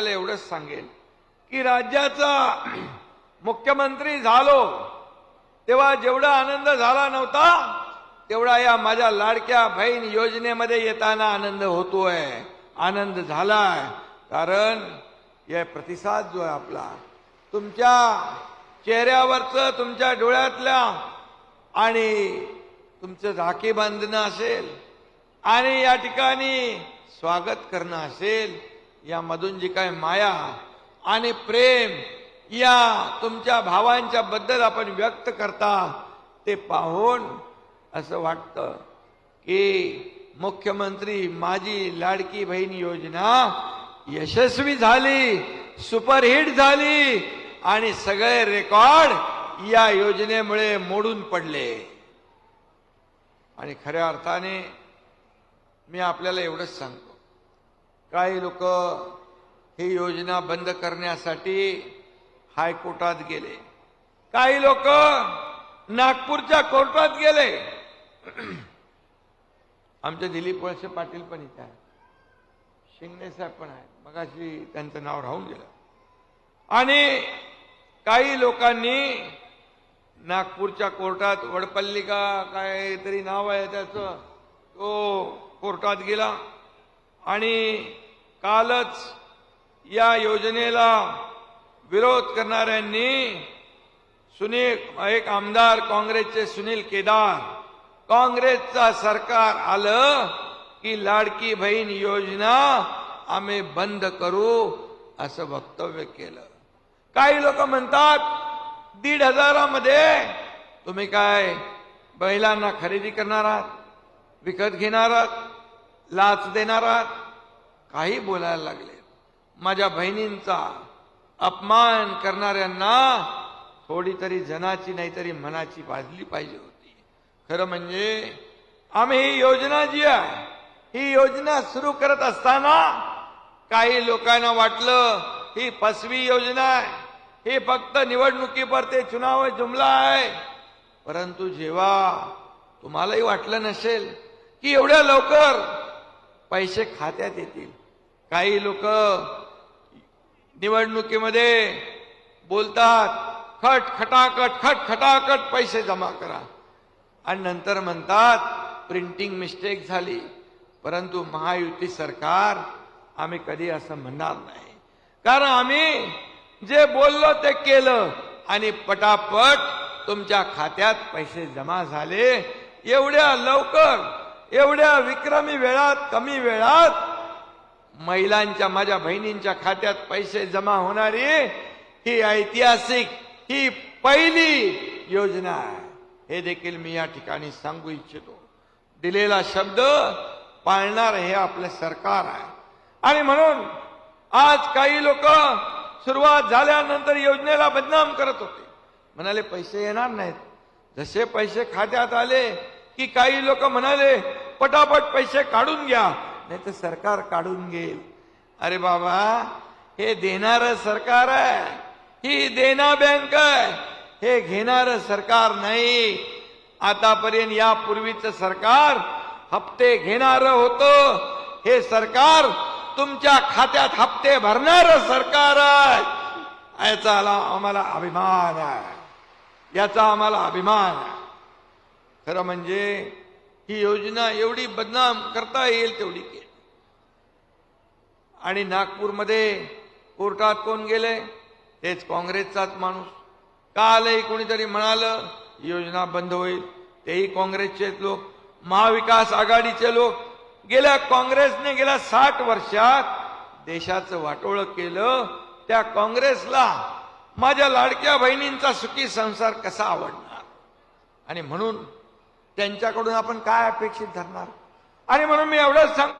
एवढंच सांगेल की राज्याचा मुख्यमंत्री झालो तेव्हा जेवढा आनंद झाला नव्हता तेवढा या माझ्या लाडक्या बहीण योजनेमध्ये येताना आनंद होतोय आनंद झालाय. कारण या प्रतिसाद जो आहे आपला तुमच्या चेहऱ्यावरचं तुमच्या डोळ्यातल्या आणि तुमचं राखी बांधणं असेल आणि या ठिकाणी स्वागत करणं असेल यामधून जी काय माया आणि प्रेम या तुमच्या भावांच्या बद्दल आपण व्यक्त करता ते पाहून असं वाटतं की मुख्यमंत्री माझी लाडकी बहीण योजना यशस्वी झाली सुपरहिट झाली आणि सगळे रेकॉर्ड या योजनेमुळे मोडून पडले. आणि खऱ्या अर्थाने मी आपल्याला एवढंच सांगतो. काही लोक ही योजना बंद करण्यासाठी हायकोर्टात गेले. काही लोक नागपूरच्या कोर्टात गेले. आमचे दिलीप वळसे पाटील पण इथे आहेत. शिंगणे साहेब पण आहेत. मगाशी त्यांचं नाव राहून गेलं. आणि काही लोकांनी नागपूरच्या कोर्टात वडपल्ली का काहीतरी नाव आहे त्याचं. तो कोर्टात गेला. आणि कालच या योजनेला विरोध करणाऱ्यांनी सुनील एक आमदार काँग्रेसचे सुनील केदार काँग्रेसचा सरकार आलं की लाडकी बहीण योजना आम्ही बंद करू असं वक्तव्य केलं. काही लोक म्हणतात दीड हजारामध्ये तुम्ही काय बैलांना खरेदी करणार आहात विकत घेणार आहात लाच देणार आहात? काही बोलायला लागले. माझ्या बहिणींचा अपमान करणाऱ्यांना थोडी तरी जनाची नाहीतरी मनाची बाजली पाहिजे होती. खरं म्हणजे आम्ही ही योजना जी आहे ही योजना सुरू करत असताना काही लोकांना वाटलं ही फसवी योजना आहे. ही फक्त निवडणुकीपुरते चुनाव जुमला आहे. परंतु जेव्हा तुम्हालाही वाटलं नसेल की एवढ्या लवकर पैसे खात्यात येतील काही लोक निवडणुकीमध्ये बोलतात खट खटाखट खट खटाखट पैसे जमा करा. आणि नंतर म्हणतात प्रिंटिंग मिस्टेक झाली. परंतु महायुती सरकार आम्ही कधी असं म्हणणार नाही. कारण आम्ही जे बोललो ते केलं आणि पटापट तुमच्या खात्यात पैसे जमा झाले. एवढ्या लवकर एवढ्या विक्रमी वेळात कमी वेळात महिलांच्या माझ्या बहिणींच्या खात्यात पैसे जमा होणारी ही ऐतिहासिक ही पहिली योजना आहे. हे देखील मी या ठिकाणी सांगू इच्छितो. दिलेला शब्द पाळणार हे आपलं सरकार आहे. आणि म्हणून आज काही लोक सुरुवात झाल्यानंतर योजनेला बदनाम करत होते. म्हणाले पैसे येणार नाहीत. जसे पैसे खात्यात आले की काही लोक म्हणाले पटापट पैसे काढून घ्या. नाही तर सरकार काढून घेईल. अरे बाबा हे देणार सरकार आहे. ही देना बँक आहे. हे घेणार सरकार नाही. आतापर्यंत यापूर्वीच सरकार हप्ते घेणार होतं. हे सरकार तुमच्या खात्यात हप्ते भरणार सरकार आहे. याचा आम्हाला अभिमान आहे. याचा आम्हाला अभिमान आहे. खरं म्हणजे ही योजना एवढी बदनाम करता येईल तेवढी केली. आणि नागपूरमध्ये कोर्टात कोण गेले? तेच काँग्रेसचाच माणूस. कालही कोणीतरी म्हणालं योजना बंद होईल. तेही काँग्रेसचे लोक. महाविकास आघाडीचे लोक. गेल्या काँग्रेसने गेल्या साठ वर्षात देशाचं वाटोळं केलं. त्या काँग्रेसला माझ्या लाडक्या बहिणींचा सुखी संसार कसा आवडणार? आणि म्हणून त्यांच्याकडून आपण काय अपेक्षित धरणार? आणि म्हणून मी एवढंच सांग